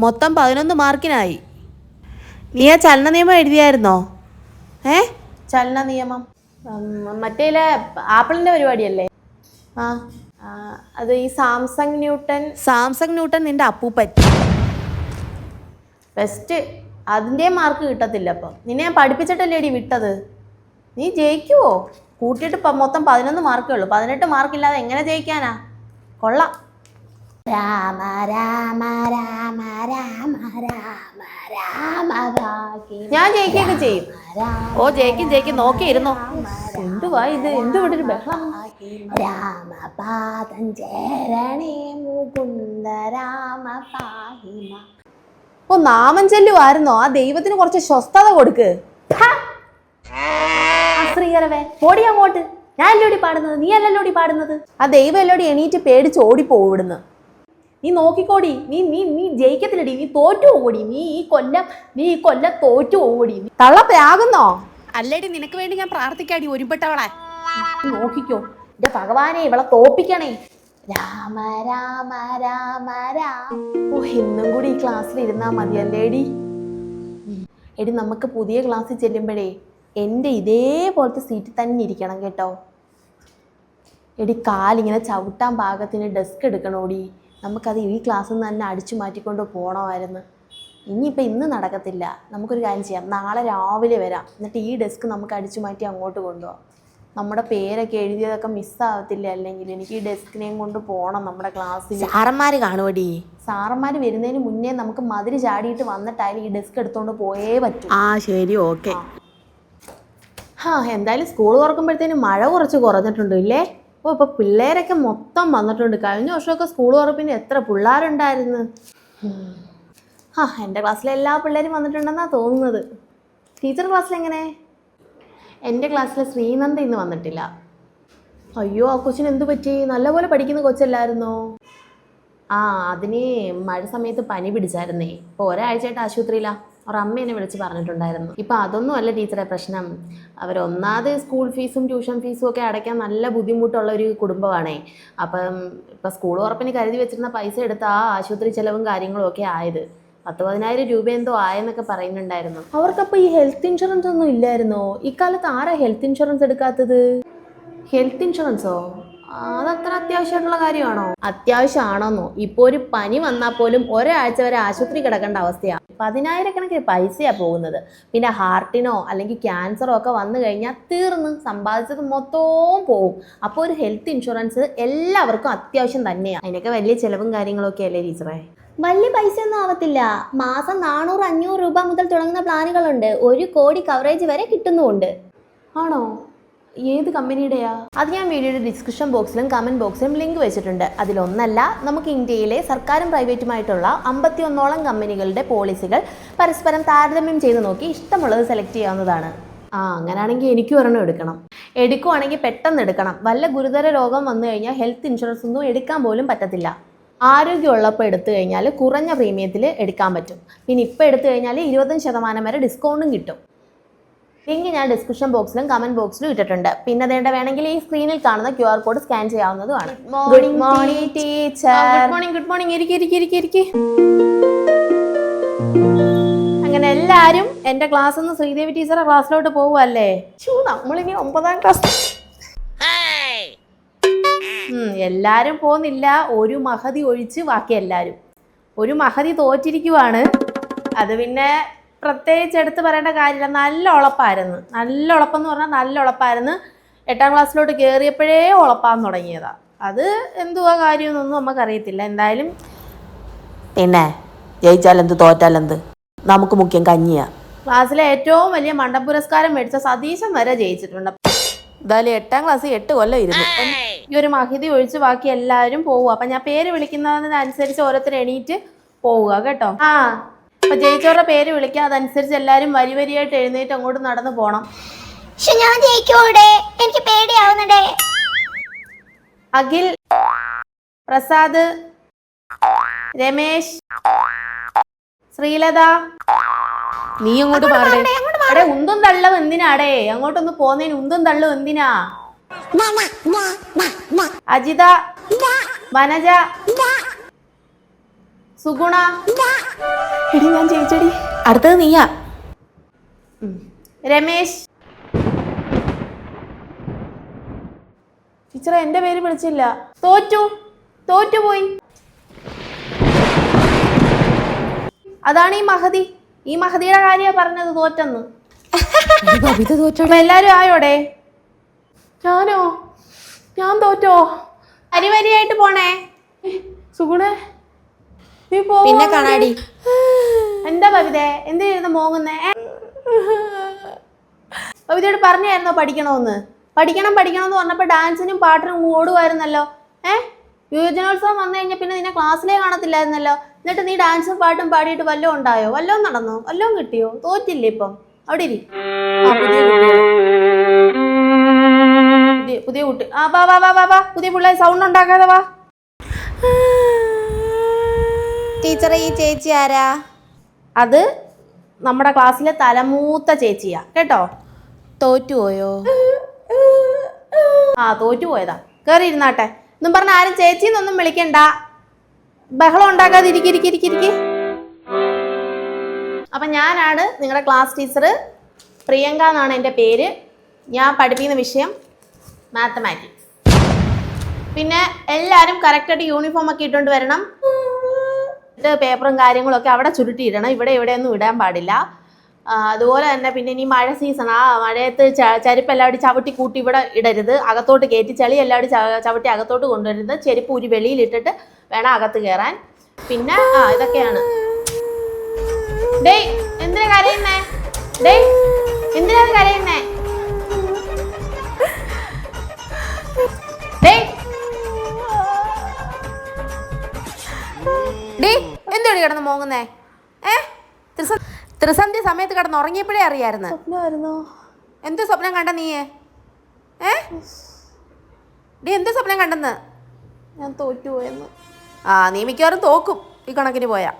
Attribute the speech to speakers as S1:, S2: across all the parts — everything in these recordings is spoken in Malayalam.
S1: മൊത്തം പതിനൊന്ന് മാർക്കിനായി. നീ ആ ചലന നിയമം എഴുതിയായിരുന്നോ? ഏ?
S2: ചലന നിയമം. മറ്റേ മറ്റേലെ ആപ്പിളിന്റെ പരിപാടിയല്ലേ?
S1: ആ.
S2: അത് ഈ സാംസങ് ന്യൂട്ടൺ
S1: സാംസങ് ന്യൂട്ടൺ നിന്റെ അപ്പൂപ്പറ്റി
S2: ബെസ്റ്റ് അതിന്റെ മാർക്ക് കിട്ടത്തില്ല അപ്പം നിന്നെ ഞാൻ പഠിപ്പിച്ചിട്ടല്ലേടി വിട്ടത്? നീ ജയിക്കുവോ? കൂട്ടിയിട്ട് മൊത്തം പതിനൊന്ന് മാർക്കേ ഉള്ളൂ. പതിനെട്ട് മാർക്കില്ലാതെ എങ്ങനെ ജയിക്കാനാ? കൊള്ളാം. രാമ രാമ രാമ രാമ രാമ രാമ ഞാൻ ജയിക്കുകയൊക്കെ ചെയ്യും.
S1: ഓ ജയിക്കും ജയിക്കും. നോക്കിയിരുന്നോ?
S2: എന്തുവാ ഇത്? എന്ത് ഇവിടെ ഒരു ബഹളം?
S3: രാമപാദം ചേരണേ മുകുന്ദ രാമ പാഹിമ.
S2: ഓ നാമം ചെല്ലുമായിരുന്നോ ആ ദൈവത്തിന് കുറച്ച് സ്വസ്ഥത കൊടുക്ക്. ശ്രീകരവേ ഓടി അങ്ങോട്ട്. ഞാൻ അല്ലോടി പാടുന്നത്? നീ അല്ലല്ലോടി പാടുന്നത്? ആ ദൈവം എല്ലോടി എണീറ്റ് പേടിച്ച് ഓടി ഇവിടുന്ന്. നീ നോക്കിക്കോടി. നീ നീ നീ ജയിക്കത്തില്ലടി. നീ തോറ്റു പോകൂടി നീ ഈ കൊല്ലം നീ ഈ കൊല്ലം തോറ്റു പോകൂടി തള്ളപ്പയാകുന്നോ?
S1: അല്ലേടി നിനക്ക് വേണ്ടി ഞാൻ പ്രാർത്ഥിക്കാടി ഒരുപെട്ടവളെ
S2: നീ നോക്കിക്കോ. എന്റെ ഭഗവാനെ ഇവളെ തോപ്പിക്കണേ.
S3: രാമ രാമ രാമ രാമ.
S2: ഓ ഇന്നും കൂടി ഈ ക്ലാസ്സിൽ ഇരുന്നാ മതിയല്ലേടി? അല്ലേടി എടി നമുക്ക് പുതിയ ക്ലാസ്സിൽ ചെല്ലുമ്പോഴേ എന്റെ ഇതേപോലത്തെ സീറ്റിൽ തന്നെ ഇരിക്കണം കേട്ടോ. എടി കാലിങ്ങനെ ചവിട്ടാൻ ഭാഗത്തിന് ഡെസ്ക് എടുക്കണോടി. നമുക്കത് ഈ ക്ലാസ്സിൽ നിന്ന് തന്നെ അടിച്ചു മാറ്റിക്കൊണ്ട് പോകണമായിരുന്നു ഇനിയിപ്പോൾ ഇന്ന് നടക്കത്തില്ല. നമുക്കൊരു കാര്യം ചെയ്യാം. നാളെ രാവിലെ വരാം. എന്നിട്ട് ഈ ഡെസ്ക് നമുക്ക് അടിച്ചു മാറ്റി അങ്ങോട്ട് കൊണ്ടുപോകാം നമ്മുടെ പേരൊക്കെ എഴുതിയതൊക്കെ മിസ്സാവത്തില്ല അല്ലെങ്കിൽ എനിക്ക് ഈ ഡെസ്കിനെയും കൊണ്ട് പോകണം നമ്മുടെ ക്ലാസ്സിൽ
S1: സാറന്മാർ കാണുവടി.
S2: സാറന്മാർ വരുന്നതിന് മുന്നേ നമുക്ക് മതിരി ചാടിയിട്ട് വന്നിട്ടായാലും ഈ ഡെസ്ക് എടുത്തുകൊണ്ട് പോയേ പറ്റൂ.
S1: ആ ശരി ഓക്കെ.
S2: ആ. എന്തായാലും സ്കൂൾ തുറക്കുമ്പോഴത്തേനും മഴ കുറച്ച് കുറഞ്ഞിട്ടുണ്ട് ഇല്ലേ? ഓ ഇപ്പൊ പിള്ളേരൊക്കെ മൊത്തം വന്നിട്ടുണ്ട്. കഴിഞ്ഞ വർഷമൊക്കെ സ്കൂൾ ഉറപ്പിന് എത്ര പിള്ളേരുണ്ടായിരുന്നു? ആ എന്റെ ക്ലാസ്സിലെ എല്ലാ പിള്ളേരും വന്നിട്ടുണ്ടെന്നാണ് തോന്നുന്നത്. ടീച്ചർ ക്ലാസ്സിൽ എങ്ങനെ? എന്റെ ക്ലാസ്സിലെ ശ്രീനന്ദ ഇന്ന് വന്നിട്ടില്ല. അയ്യോ ആ കൊച്ചിന് എന്തു പറ്റി? നല്ലപോലെ പഠിക്കുന്ന കൊച്ചല്ലായിരുന്നോ? ആ അതിന് മഴ സമയത്ത് പനി പിടിച്ചായിരുന്നേ. ഇപ്പോൾ ഒരാഴ്ചയായിട്ട് ആശുപത്രിയിലാ. അവർ അമ്മേനെ വിളിച്ച് പറഞ്ഞിട്ടുണ്ടായിരുന്നു. ഇപ്പം അതൊന്നും അല്ല ടീച്ചറെ പ്രശ്നം. അവരൊന്നാമത് സ്കൂൾ ഫീസും ട്യൂഷൻ ഫീസും ഒക്കെ അടയ്ക്കാൻ നല്ല ബുദ്ധിമുട്ടുള്ള ഒരു കുടുംബമാണേ. അപ്പം ഇപ്പം സ്കൂൾ ഉറപ്പിന് കരുതി വെച്ചിരുന്ന പൈസ എടുത്ത് ആ ആശുപത്രി ചെലവും കാര്യങ്ങളും ഒക്കെ ആയത്. പത്ത് പതിനായിരം രൂപ എന്തോ ആയെന്നൊക്കെ പറയുന്നുണ്ടായിരുന്നു. അവർക്കപ്പോൾ ഈ ഹെൽത്ത് ഇൻഷുറൻസ് ഒന്നും ഇല്ലായിരുന്നോ? ഇക്കാലത്ത് ആരാ ഹെൽത്ത് ഇൻഷുറൻസ് എടുക്കാത്തത്? ഹെൽത്ത് ഇൻഷുറൻസോ അതത്ര അത്യാവശ്യമായിട്ടുള്ള കാര്യമാണോ? അത്യാവശ്യമാണോന്നോ. ഇപ്പോൾ ഒരു പനി വന്നാൽ പോലും ഒരാഴ്ച വരെ ആശുപത്രി കിടക്കേണ്ട അവസ്ഥയാണ് പതിനായിരക്കണക്കിന് പൈസയാണ് പോകുന്നത്. പിന്നെ ഹാർട്ടിനോ അല്ലെങ്കിൽ ക്യാൻസറോ ഒക്കെ വന്നു കഴിഞ്ഞാൽ തീർന്ന് സമ്പാദിച്ചത് മൊത്തവും പോവും. അപ്പോൾ ഒരു ഹെൽത്ത് ഇൻഷുറൻസ് എല്ലാവർക്കും അത്യാവശ്യം തന്നെയാണ് അതിനൊക്കെ വലിയ ചിലവും കാര്യങ്ങളൊക്കെ അല്ലേ ടീച്ചറേ?
S3: വലിയ പൈസ ഒന്നും ആവത്തില്ല. മാസം നാനൂറ് അഞ്ഞൂറ് രൂപ മുതൽ തുടങ്ങുന്ന പ്ലാനുകളുണ്ട്. ഒരു കോടി കവറേജ് വരെ കിട്ടുന്നുമുണ്ട്.
S2: ആണോ? ഏത് കമ്പനിയുടെയാ? അത് ഞാൻ വീഡിയോയുടെ ഡിസ്ക്രിപ്ഷൻ ബോക്സിലും കമന്റ് ബോക്സിലും ലിങ്ക് വെച്ചിട്ടുണ്ട്. അതിലൊന്നല്ല നമുക്ക് ഇന്ത്യയിലെ സർക്കാരും പ്രൈവറ്റുമായിട്ടുള്ള അമ്പത്തി ഒന്നോളം കമ്പനികളുടെ പോളിസികൾ പരസ്പരം താരതമ്യം ചെയ്ത് നോക്കി ഇഷ്ടമുള്ളത് സെലക്ട് ചെയ്യാവുന്നതാണ്. ആ അങ്ങനെയാണെങ്കിൽ എനിക്കും ഒരെണ്ണം എടുക്കണം. എടുക്കുവാണെങ്കിൽ പെട്ടെന്ന് എടുക്കണം. വല്ല ഗുരുതര രോഗം വന്നു കഴിഞ്ഞാൽ ഹെൽത്ത് ഇൻഷുറൻസ് ഒന്നും എടുക്കാൻ പോലും പറ്റത്തില്ല. ആരോഗ്യമുള്ളപ്പോൾ എടുത്തു കഴിഞ്ഞാൽ കുറഞ്ഞ പ്രീമിയത്തിൽ എടുക്കാൻ പറ്റും. പിന്നെ ഇപ്പോൾ എടുത്തു കഴിഞ്ഞാൽ ഇരുപത്തഞ്ച് ശതമാനം വരെ ഡിസ്കൗണ്ടും കിട്ടും. ലിങ്ക് ഞാൻ ഡിസ്ക്രിപ്ഷൻ ബോക്സിലും കമന്റ് ബോക്സിലും ഇട്ടിട്ടുണ്ട്. പിന്നെ അതേണ്ട വേണമെങ്കിൽ ഈ സ്ക്രീനിൽ കാണുന്ന Q R code scan ചെയ്യാവുന്നതുമാണ്. Good morning teacher good morning good morning ഇരിക്കി ഇരിക്കി ഇരിക്കി ഇരിക്കി. അങ്ങനെ എല്ലാരും എന്റെ ക്ലാസ്സിൽ ഒന്ന് ശ്രീദേവി ടീച്ചറെ ക്ലാസ്സിലോട്ട് പോവുമല്ലേ ചൂ നമ്മളിനി ഒമ്പതാം ക്ലാസ് എല്ലാരും പോകുന്നില്ല ഒരു മഹതി ഒഴിച്ച് ബാക്കി എല്ലാരും. ഒരു മഹതി തോറ്റിരിക്കുവാണ്. അത് പിന്നെ പ്രത്യേകിച്ച് എടുത്ത് പറയേണ്ട കാര്യമില്ല. നല്ല ഉളപ്പായിരുന്നു. നല്ല ഉളപ്പെന്ന് പറഞ്ഞാൽ നല്ല ഉളപ്പായിരുന്നു. എട്ടാം ക്ലാസ്സിലോട്ട് കയറിയപ്പോഴേ ഉളപ്പാൻ തുടങ്ങിയതാ. അത് എന്തുവാ കാര്യമെന്നൊന്നും നമുക്കറിയത്തില്ല. എന്തായാലും
S1: പിന്നെ ജയിച്ചാലെന്ത് തോറ്റാലെന്ത്? നമുക്ക് മുഖ്യം കഞ്ഞിയാ.
S2: ക്ലാസ്സിലെ ഏറ്റവും വലിയ മണ്ഡ പുരസ്കാരം മേടിച്ച സതീശൻ വരെ ജയിച്ചിട്ടുണ്ട്.
S1: എന്തായാലും എട്ടാം ക്ലാസ് എട്ട് കൊല്ലം ഇരുന്നു.
S2: ഈ ഒരു മഹിതി ഒഴിച്ച് ബാക്കി എല്ലാവരും പോവുക. അപ്പൊ ഞാൻ പേര് വിളിക്കുന്നതിനനുസരിച്ച് ഓരോരുത്തർ എണീറ്റ് പോവുക കേട്ടോ. ആ അപ്പൊ ജയിച്ചവരുടെ പേര് വിളിക്കാം. അതനുസരിച്ച് എല്ലാരും വരി വരിയായിട്ട് എഴുന്നേറ്റ് അങ്ങോട്ട് നടന്നു പോണം.
S3: പക്ഷെ ഞാൻ ജയിക്കൂടെ എനിക്ക് പേടിയാവുന്നുണ്ടേ.
S2: അഖിൽ പ്രസാദ് രമേശ് ശ്രീലത.
S1: നീ അങ്ങോട്ട് പാടേ
S2: അടേ ഉന്തും തള്ളും എന്തിനാടേ? അങ്ങോട്ടൊന്ന് പോന്നേന് ഉന്തും തള്ളും എന്തിനാ? അജിത വനജ സുഗുണ.
S1: എടി ഞാൻ ജയിച്ചടി. അടുത്തത് നീയാ.
S2: രമേശ്. ടീച്ചറെ എന്റെ പേര് വിളിച്ചില്ല. തോറ്റു. തോറ്റുപോയി അതാണ് ഈ മഹതി. ഈ മഹതിയുടെ കാര്യ പറഞ്ഞത് തോറ്റെന്ന്. എല്ലാരും ആയോടെ? ഞാനോ? ഞാൻ തോറ്റോ? അരിവരിയായിട്ട് പോണേ. സുഗുണേ
S1: പിന്നെ കാണാടി.
S2: എന്താ കവിതേ എന്തിനായിരുന്നു മോങ്ങുന്നേ? പവിതയോട് പറഞ്ഞായിരുന്നോ പഠിക്കണമെന്ന്? പഠിക്കണം പഠിക്കണം എന്ന് പറഞ്ഞപ്പോൾ ഡാൻസിനും പാട്ടിനും ഓടുമായിരുന്നല്ലോ ഏ? യുവജനോത്സവം വന്നു കഴിഞ്ഞാൽ പിന്നെ നിന്നെ ക്ലാസ്സിലേ കാണത്തില്ലായിരുന്നല്ലോ. എന്നിട്ട് നീ ഡാൻസും പാട്ടും പാടിയിട്ട് വല്ലതും ഉണ്ടായോ? വല്ലതും നടന്നോ? വല്ലതും കിട്ടിയോ? തോറ്റില്ലേ ഇപ്പം? അവിടെ ഇരി. പുതിയ കുട്ടി. ആ വാ വാ വാ വാ വാ. പുതിയ പിള്ളേർ സൗണ്ട് ഉണ്ടാക്കാതെ വാ.
S1: ടീച്ചറെ ഈ ചേച്ചി ആരാ?
S2: അത് നമ്മുടെ ക്ലാസ്സിലെ തലമൂത്ത ചേച്ചിയാ. കേട്ടോ?
S1: തോറ്റുപോയോ
S2: ആ തോറ്റുപോയതാ കേറി ഇരുന്നാട്ടെ. എന്നും പറഞ്ഞ ആരും ചേച്ചിന്നൊന്നും വിളിക്കണ്ട. ബഹളം ഉണ്ടാക്കാതെ ഇരിക്കിരിക്കിരിക്കിരിക്കി അപ്പൊ ഞാനാണ് നിങ്ങളുടെ ക്ലാസ് ടീച്ചർ. പ്രിയങ്ക എന്നാണ് എന്റെ പേര്. ഞാൻ പഠിപ്പിക്കുന്ന വിഷയം മാത്തമാറ്റിക്സ്. പിന്നെ എല്ലാവരും കറക്റ്റായിട്ട് യൂണിഫോം ഒക്കെ ഇട്ടുകൊണ്ട് വരണം. പേപ്പറും കാര്യങ്ങളൊക്കെ അവിടെ ചുരുട്ടിയിടണം. ഇവിടെ ഇവിടെയൊന്നും ഇടാൻ പാടില്ല. അതുപോലെ തന്നെ പിന്നെ ഇനി മഴ സീസൺ ആ മഴയത്ത് ചെരുപ്പ് എല്ലാവരും ചവിട്ടി കൂട്ടി ഇവിടെ ഇടരുത്. അകത്തോട്ട് കയറ്റി ചളി എല്ലാവരും ചവിട്ടി അകത്തോട്ട് കൊണ്ടുവരുന്നത്. ചെരുപ്പ് ഒരു വെളിയിലിട്ടിട്ട് വേണം അകത്ത് കയറാൻ പിന്നെ ആ ഇതൊക്കെയാണ്. ഡേയ് എന്തിനാ കരയുന്നേ? ഡേയ് എന്തിനാ ഇത് കരയുന്നേ?
S1: എന്താണ് കിടന്ന് മോങ്ങുന്നേ? ഏ? ത്രിസ- ത്രിസന്ധ്യ സമയത്ത് കിടന്ന് ഉറങ്ങിയപ്പോഴേ അറിയായിരുന്നു. എന്ത് സ്വപ്നം കണ്ട നീയെ? ഏ? ഡി എന്ത് സ്വപ്നം കണ്ടെന്ന്?
S2: ഞാൻ തോറ്റുപോയെന്ന്.
S1: ആ നീ മിക്കവാറും തോക്കും ഈ കണക്കിന് പോയാ.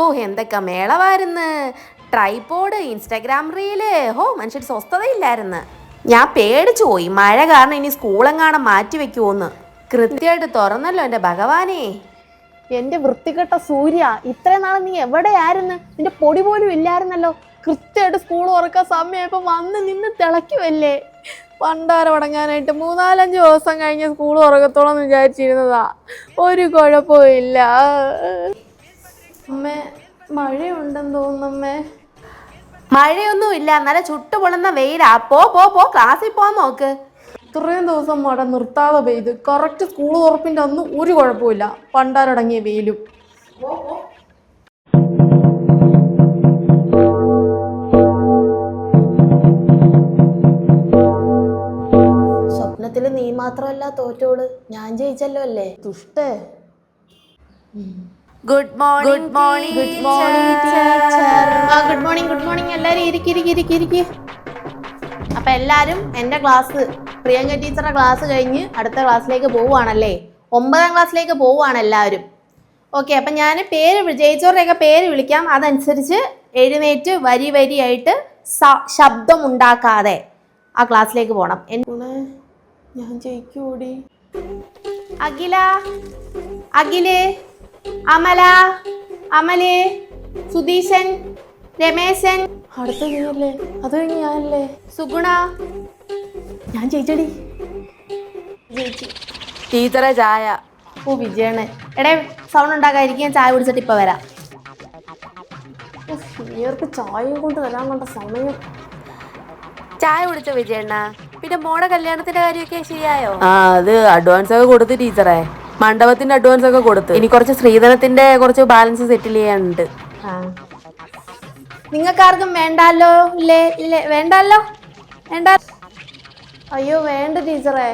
S1: ഓ എന്തൊക്കെ മേളവായിരുന്നു. ട്രൈപോഡ് ഇൻസ്റ്റാഗ്രാം റീൽ ഹോ മനുഷ്യർ സ്വസ്ഥതയില്ലായിരുന്നു. ഞാൻ പേടിച്ചു പോയി. മഴ കാരണം ഇനി സ്കൂളെങ്ങാണം മാറ്റി വെക്കുമോന്ന് കൃത്യമായിട്ട് തുറന്നല്ലോ എന്റെ ഭഗവാനേ.
S2: എന്റെ വൃത്തികെട്ട സൂര്യ ഇത്രയും നാളെ നീ എവിടെയായിരുന്നു? നിന്റെ പൊടി പോലും ഇല്ലായിരുന്നല്ലോ. കൃത്യമായിട്ട് സ്കൂൾ തുറക്കാൻ സമയമായപ്പോ വന്ന് നിന്ന് തിളയ്ക്കുമല്ലേ പണ്ടാരം അടങ്ങാനായിട്ട് മൂന്നാലഞ്ച് ദിവസം കഴിഞ്ഞ് സ്കൂൾ തുറക്കത്തോളം വിചാരിച്ചിരുന്നതാ. ഒരു കുഴപ്പവും ഇല്ല. അമ്മേ മഴയുണ്ടെന്ന് തോന്നുന്നു അമ്മേ.
S1: മഴയൊന്നും ഇല്ല നല്ല ചുട്ടുപൊളുന്ന വെയിലാ. പോ പോ പോ. ക്ലാസ്സിൽ പോകാൻ നോക്ക്.
S2: ഇത്രയും ദിവസം മഴ നിർത്താതെ പെയ്ത് കറക്റ്റ് സ്കൂൾ തുറപ്പിന്റെ അന്ന് ഒരു കുഴപ്പമില്ല പണ്ടാരടങ്ങിയ വെയിലും. സ്വപ്നത്തിൽ നീ മാത്രമല്ല തോറ്റോൾ ഞാൻ ജയിച്ചല്ലോ അല്ലേ? ദുഷ്ടേ
S1: good morning good morning
S2: good morning good morning good morning എല്ലാവരും ഇരിക്കി ഇരിക്കി ഇരിക്കി ഇരിക്കി. അപ്പൊ എല്ലാവരും എന്റെ ക്ലാസ് പ്രിയങ്ക ടീച്ചറുടെ ക്ലാസ് കഴിഞ്ഞ് അടുത്ത ക്ലാസ്സിലേക്ക് പോവുകയാണല്ലേ? ഒമ്പതാം ക്ലാസ്സിലേക്ക് പോവുകയാണ് എല്ലാവരും. ഓക്കെ അപ്പം ഞാൻ പേര് ജയിച്ചവരുടെയൊക്കെ പേര് വിളിക്കാം. അതനുസരിച്ച് എഴുന്നേറ്റ് വരി വരിയായിട്ട് സ- ശബ്ദം ഉണ്ടാക്കാതെ ആ ക്ലാസ്സിലേക്ക് പോകണം ഞാൻ ജയിക്കൂടി. അഖില അഖിൽ അമല അമൽ സുധീശൻ രമേശൻ അടുത്ത നീയല്ലേ അത് കഴിഞ്ഞ് ഞാനല്ലേ? സുഗുണ? ഞാൻ ജയിച്ചടി. ജയിച്ചു.
S1: ടീച്ചറെ ചായ.
S2: ഓ വിജയണ് എടേ സൗണ്ട് ഉണ്ടാക്കാതിരിക്കും ഞാൻ ചായ കുടിച്ചിട്ട് ഇപ്പൊ വരാം. ഇവർക്ക് ചായയും കൊണ്ട് വരാൻ കണ്ട സമയം.
S1: ചായ കുടിച്ചോ വിജയണ്ണ? പിന്നെ മോടെ കല്യാണത്തിന്റെ കാര്യമൊക്കെ ശരിയായോ? ആ അത് അഡ്വാൻസ് ഒക്കെ കൊടുത്തു ടീച്ചറെ. മണ്ഡപത്തിന്റെ അഡ്വാൻസ് ഒക്കെ കൊടുത്ത്. ഇനി കുറച്ച് സ്ത്രീധനത്തിന്റെ കുറച്ച് ബാലൻസ് സെറ്റിൽ ചെയ്യാനുണ്ട്.
S2: ആ. നിങ്ങൾക്കാർക്കും വേണ്ടല്ലോ ഇല്ലേ ഇല്ലേ വേണ്ടല്ലോ വേണ്ട അയ്യോ വേണ്ട ടീച്ചറേ.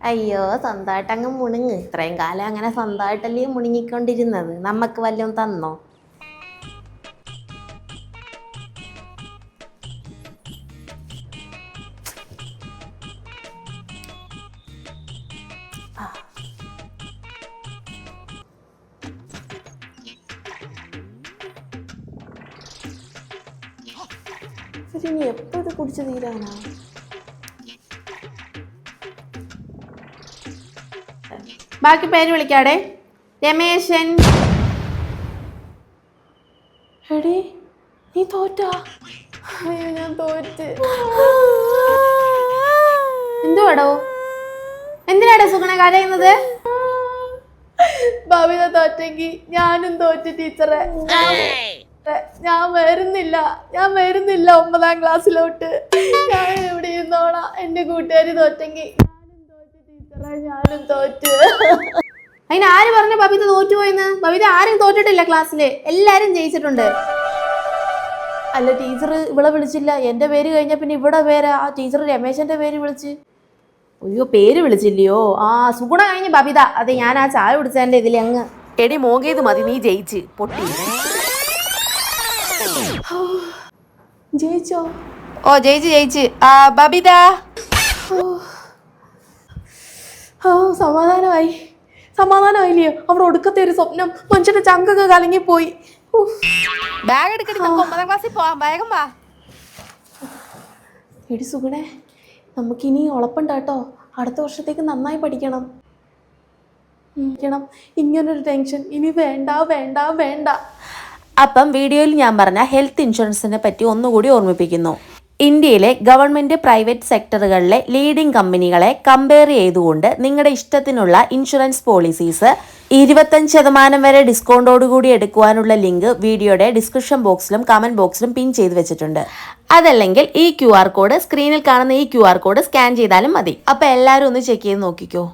S2: അയ്യോ സ്വന്തമായിട്ട് അങ്ങ് മുണുങ്ങ്. ഇത്രയും കാലം അങ്ങനെ സ്വന്തമായിട്ടല്ലേ മുണുങ്ങിക്കൊണ്ടിരുന്നത്? നമുക്ക് വല്ലതും തന്നോ? തീരാനാ ബാക്കി പേര് വിളിക്കാടെ. രമേശൻ. എടി നീ തോറ്റാ?
S1: അയ്യോ ഞാൻ തോറ്റ്.
S2: എന്തുവാടോ? എന്തിനാടോ സുഗണ കരയുന്നത്?
S1: ഭവിത തോറ്റെങ്കിൽ ഞാനും തോറ്റ് ടീച്ചറെ. ഞാൻ വരുന്നില്ല ഞാൻ വരുന്നില്ല ഒമ്പതാം ക്ലാസ്സിലോട്ട്. ഞാൻ ഇവിടെ ഇരുന്നോളാം. എന്റെ കൂട്ടുകാരി തോറ്റെങ്കിൽ ഞാനും തോറ്റ് ടീച്ചറെ ഞാനും തോറ്റ്.
S2: അതിന് ആര് പറഞ്ഞു ബബിത തോറ്റുപോയെന്ന്? ബബിത ആരും തോറ്റിട്ടില്ല ക്ലാസ്സിൽ. എല്ലാരും ജയിച്ചിട്ടുണ്ട്.
S1: അല്ല ടീച്ചർ ഇവിടെ വിളിച്ചില്ല. എന്റെ പേര് കഴിഞ്ഞ പിന്നെ ഇവിടെ പേരാ? ആ ടീച്ചർ രമേശന്റെ പേര് വിളിച്ച്.
S2: അയ്യോ പേര് വിളിച്ചില്ലയോ? ആ സുഗുണ കഴിഞ്ഞ് ബബിത. അതെ ഞാൻ ആ ചായ കുടിച്ചതിന്റെ ഇതിൽ അങ്ങ്
S1: എടി മോകേത് മതി നീ ജയിച്ച്. പൊട്ടി.
S2: ജയിച്ചോ?
S1: ഓ ജയിച്ച് ജയിച്ച്. ആ ബബിത.
S2: ഓ സമാധാനമായി. സമാധാനമായില്ലയോ അവിടെ ഒടുക്കത്തെ ഒരു സ്വപ്നം മനുഷ്യന്റെ ചങ്കൊക്കെ കലങ്ങി പോയി
S1: ബാഗ് എടുക്കടി നമുക്ക് ഒമ്പതാം ക്ലാസ്സിൽ പോവാം. വേഗം വാ.
S2: എടി സുഗുണേ നമുക്കിനി ഉളപ്പുണ്ടാട്ടോ. അടുത്ത വർഷത്തേക്ക് നന്നായി പഠിക്കണം. ഇങ്ങനൊരു ടെൻഷൻ. ഇനി വേണ്ട വേണ്ട വേണ്ട.
S1: അപ്പം വീഡിയോയിൽ ഞാൻ പറഞ്ഞ ഹെൽത്ത് ഇൻഷുറൻസിനെ പറ്റി ഒന്നുകൂടി ഓർമ്മിപ്പിക്കുന്നു. ഇന്ത്യയിലെ ഗവൺമെന്റ് പ്രൈവറ്റ് സെക്ടറുകളിലെ ലീഡിംഗ് കമ്പനികളെ കമ്പയർ ചെയ്തുകൊണ്ട് നിങ്ങളുടെ ഇഷ്ടത്തിനുള്ള ഇൻഷുറൻസ് പോളിസീസ് ഇരുപത്തഞ്ച് ശതമാനം വരെ ഡിസ്കൗണ്ടോടുകൂടി എടുക്കുവാനുള്ള ലിങ്ക് വീഡിയോയുടെ ഡിസ്ക്രിപ്ഷൻ ബോക്സിലും കമന്റ് ബോക്സിലും പിൻ ചെയ്ത് വെച്ചിട്ടുണ്ട്. അതല്ലെങ്കിൽ ഈ ക്യു കോഡ് സ്ക്രീനിൽ കാണുന്ന ഈ ക്യു കോഡ് സ്കാൻ ചെയ്താലും മതി. അപ്പോൾ എല്ലാവരും ഒന്ന് ചെക്ക് ചെയ്ത് നോക്കിക്കോ.